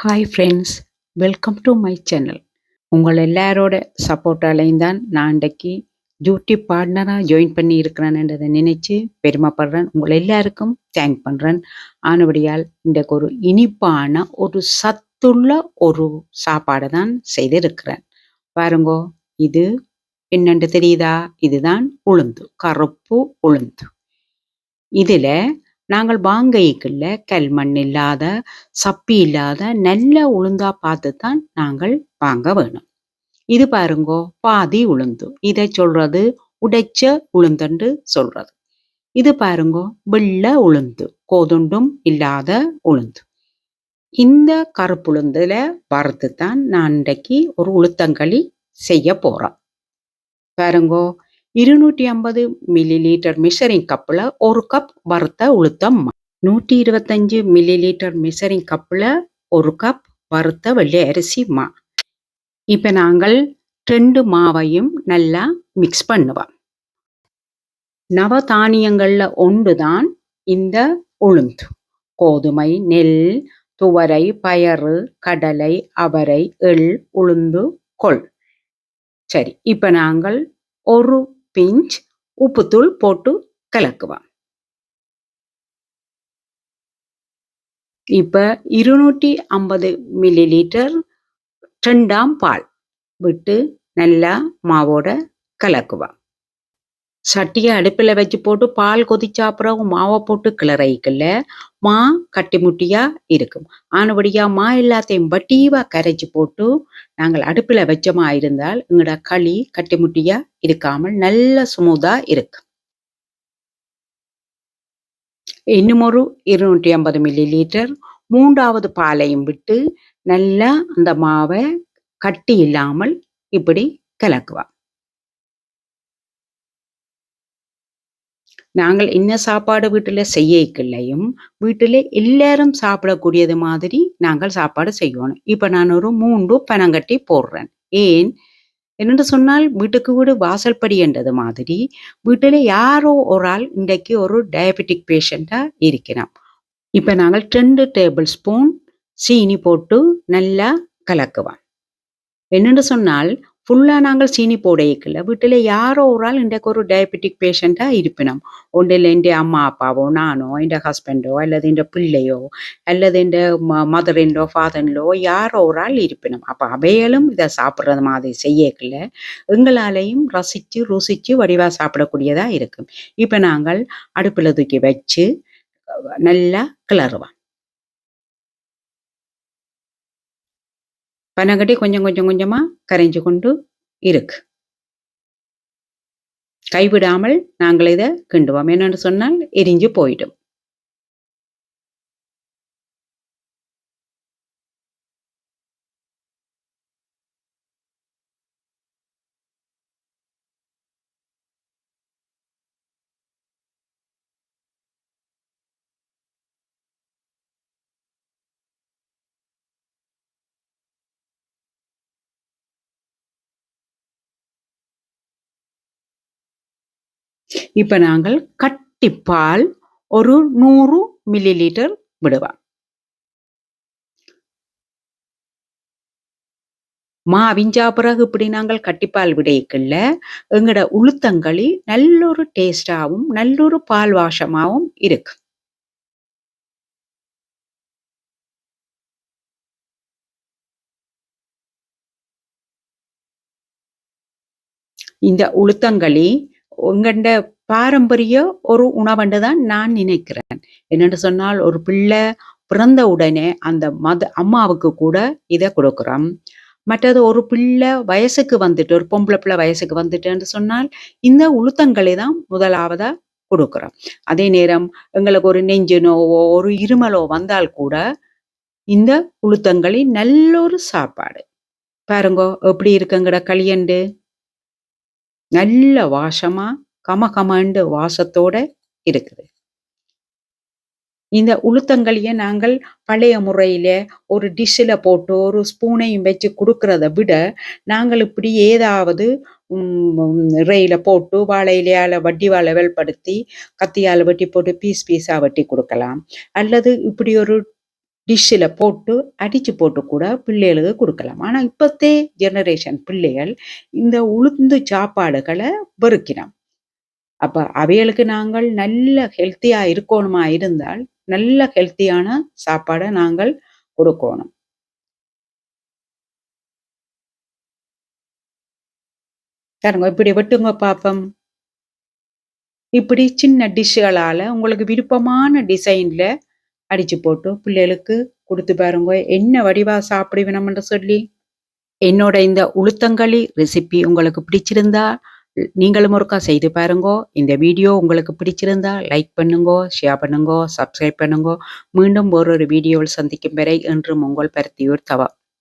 Hi friends welcome to my channel உங்கள் எல்லாரோட சப்போர்ட்டாலையும் தான் நான் இன்றைக்கு டியூட்டி பார்ட்னராக ஜாயின் பண்ணி இருக்கிறேன்ன்றதை நினைச்சு பெருமைப்படுறேன். உங்கள் எல்லாருக்கும் தேங்க் பண்ணுறேன் ஆனபடியால் இன்றைக்கு ஒரு இனிப்பான ஒரு சத்துள்ள ஒரு சாப்பாடை தான் செய்திருக்கிறேன். பாருங்கோ இது என்னென்று தெரியுதா? இதுதான் உளுந்து கருப்பு உளுந்து. இதில் நாங்கள் பாங்கைக்குள்ள கல்மண் இல்லாத சப்பி இல்லாத நல்ல உளுந்தா பார்த்து தான் நாங்கள் வாங்க வேணும். இது பாருங்கோ பாதி உளுந்து. இதை சொல்றது உடைச்ச உளுந்துண்டு சொல்றது. இது பாருங்கோ வெள்ள உளுந்து கோதுண்டும் இல்லாத உளுந்து. இந்த கருப்புளுந்துல வறுத்து தான் நான் இன்றைக்கு ஒரு உளுத்தங்களி செய்ய போறேன் பாருங்கோ இருநூற்றி ஐம்பது மில்லி லிட்டர் மிஷரிங் கப்பில் ஒரு கப் வறுத்த உளுத்தம் நூற்றி இருபத்தஞ்சு மில்லி லிட்டர் மிஷரிங் கப்பில் ஒரு கப் வறுத்த வெள்ளை அரிசி மா இப்போ நாங்கள் ரெண்டு மாவையும் நல்லா மிக்ஸ் பண்ணுவோம். நவதானியங்களில் ஒன்று தான் இந்த உளுந்து. கோதுமை நெல் துவரை பயறு கடலை அவரை எள் உளுந்து கொள். சரி இப்போ நாங்கள் ஒரு பிஞ்ச் உப்புத்தூள் போட்டு கலக்குவோம் இப்போ இருநூற்றி ஐம்பது மில்லி லிட்டர் ரெண்டாம் பால் விட்டு நல்லா மாவோட கலக்குவோம் சட்டியை அடுப்பில் வச்சு போட்டு பால் கொதிச்சா அப்புறம் மாவை போட்டு கிளறைக்கல. மா கட்டி முட்டியா இருக்கும். ஆனபடியா மா எல்லாத்தையும் வட்டிவா கரைச்சி போட்டு நாங்கள் அடுப்பில் வச்சமா இருந்தால் எங்களோட களி கட்டி முட்டியா இருக்காமல் நல்ல சுமூதா இருக்கும். இன்னும் ஒரு இருநூற்றி ஐம்பது மில்லி லிட்டர் மூன்றாவது பாலையும் விட்டு நல்லா அந்த மாவை கட்டி இல்லாமல் இப்படி கலக்குவான் நாங்கள் இன்ன சாப்பாடு வீட்டில் செய்யக்கில்லையும் வீட்டில் எல்லாரும் சாப்பிடக்கூடியது மாதிரி நாங்கள் சாப்பாடு செய்யணும். இப்போ நான் ஒரு மூன்று பனங்கட்டி போடுறேன். ஏன்? என்னென்று சொன்னால் வீட்டுக்கு வீடு வாசல்படி என்றது மாதிரி வீட்டில் யாரோ ஒரு ஆள் இன்றைக்கு ஒரு டயபெட்டிக் பேஷண்ட்டாக இருக்கிறோம். இப்போ நாங்கள் ரெண்டு டேபிள் ஸ்பூன் சீனி போட்டு நல்லா கலக்குவோம். என்னென்று சொன்னால் ஃபுல்லாக நாங்கள் சீனி போடையிக்கல வீட்டில் யாரோ ஒரு ஆள் இன்றைக்கு ஒரு டயபெட்டிக் பேஷண்ட்டாக இருப்பினோம். ஒன்றில் என் அம்மா அப்பாவோ நானோ என் ஹஸ்பண்டோ அல்லது என் பிள்ளையோ அல்லது என் mother in law father in law யாரோ ஒரு ஆள் இருப்பினோம். அப்போ அவைகளும் இதை சாப்பிட்றது மாதிரி செய்யக்கல. எங்களாலையும் ரசித்து ருசித்து வடிவாக சாப்பிடக்கூடியதாக இருக்கும். இப்போ நாங்கள் அடுப்பில் தூக்கி வச்சு நல்லா கிளறுவோம். பனங்கட்டி கொஞ்சம் கொஞ்சம் கொஞ்சமாக கரைஞ்சு கொண்டு இருக்கு. கைவிடாமல் நாங்கள் இதை கிண்டுவோம். என்னென்னு சொன்னால் எரிஞ்சு போயிடும். இப்போ நாங்கள் கட்டிப்பால் ஒரு நூறு மில்லி லிட்டர் விடுவோம் மாவிஞ்சா பிறகு இப்படி நாங்கள் கட்டிப்பால் விடைக்குள்ள எங்கட உளுத்தங்களி நல்லொரு டேஸ்டாகவும் நல்லொரு பால் வாசமாகவும் இருக்கு. இந்த உளுத்தங்களி உங்கண்ட பாரம்பரிய ஒரு உணவண்டு தான் நான் நினைக்கிறேன். என்னென்று சொன்னால் ஒரு பிள்ளை பிறந்த உடனே அந்த மத அம்மாவுக்கு கூட இதை கொடுக்குறோம். மற்றது ஒரு பிள்ளை வயசுக்கு வந்துட்டு ஒரு பொம்பளை பிள்ளை வயசுக்கு வந்துட்டுன்னு சொன்னால் இந்த உளுத்தங்களை தான் முதலாவதா கொடுக்குறோம். அதே நேரம் எங்களுக்கு ஒரு நெஞ்சு நோவோ ஒரு இருமலோ வந்தால் கூட இந்த உளுத்தங்களி நல்ல ஒரு சாப்பாடு. பாருங்கோ எப்படி இருக்குங்கட களியண்டு? நல்ல வாசமா கமகமண்டு வாசத்தோட இருக்குது. இந்த உளுத்தங்களிய நாங்கள் பழைய முறையில ஒரு டிஷ்ஷில் போட்டு ஒரு ஸ்பூனையும் வச்சு கொடுக்கறத விட நாங்கள் இப்படி ஏதாவது இறையில போட்டு வாழை இலையால வட்டி வாழை வெல்படுத்தி கத்தியால் வெட்டி போட்டு பீஸ் பீஸாக வெட்டி கொடுக்கலாம். அல்லது இப்படி ஒரு டிஷ்ஷில் போட்டு அடித்து போட்டு கூட பிள்ளைகளுக்கு கொடுக்கலாம். ஆனால் இப்போத்தே ஜெனரேஷன் பிள்ளைகள் இந்த உளுந்து சாப்பாடுகளை வெறுக்கிறோம். அப்போ அவைகளுக்கு நாங்கள் நல்ல ஹெல்த்தியாக இருக்கணுமா இருந்தால் நல்ல ஹெல்த்தியான சாப்பாடை நாங்கள் கொடுக்கணும். தருங்க இப்படி வெட்டுங்க பாப்பம். இப்படி சின்ன டிஷ்ஷுகளால் உங்களுக்கு விருப்பமான டிசைனில் அடிச்சு போட்டு பிள்ளைகளுக்கு கொடுத்து பாருங்க. என்ன வடிவா சாப்பிடுவினம்ன்ற சொல்லி. என்னோட இந்த உளுத்தங்களி ரெசிபி உங்களுக்கு பிடிச்சிருந்தா நீங்களும் ஒருக்கா செய்து பாருங்கோ. இந்த வீடியோ உங்களுக்கு பிடிச்சிருந்தா லைக் பண்ணுங்க ஷேர் பண்ணுங்க சப்ஸ்கிரைப் பண்ணுங்கோ. மீண்டும் ஒரு ஒரு வீடியோவில் சந்திக்கும் வரை என்று உங்கள் பருத்தியூர் தவா.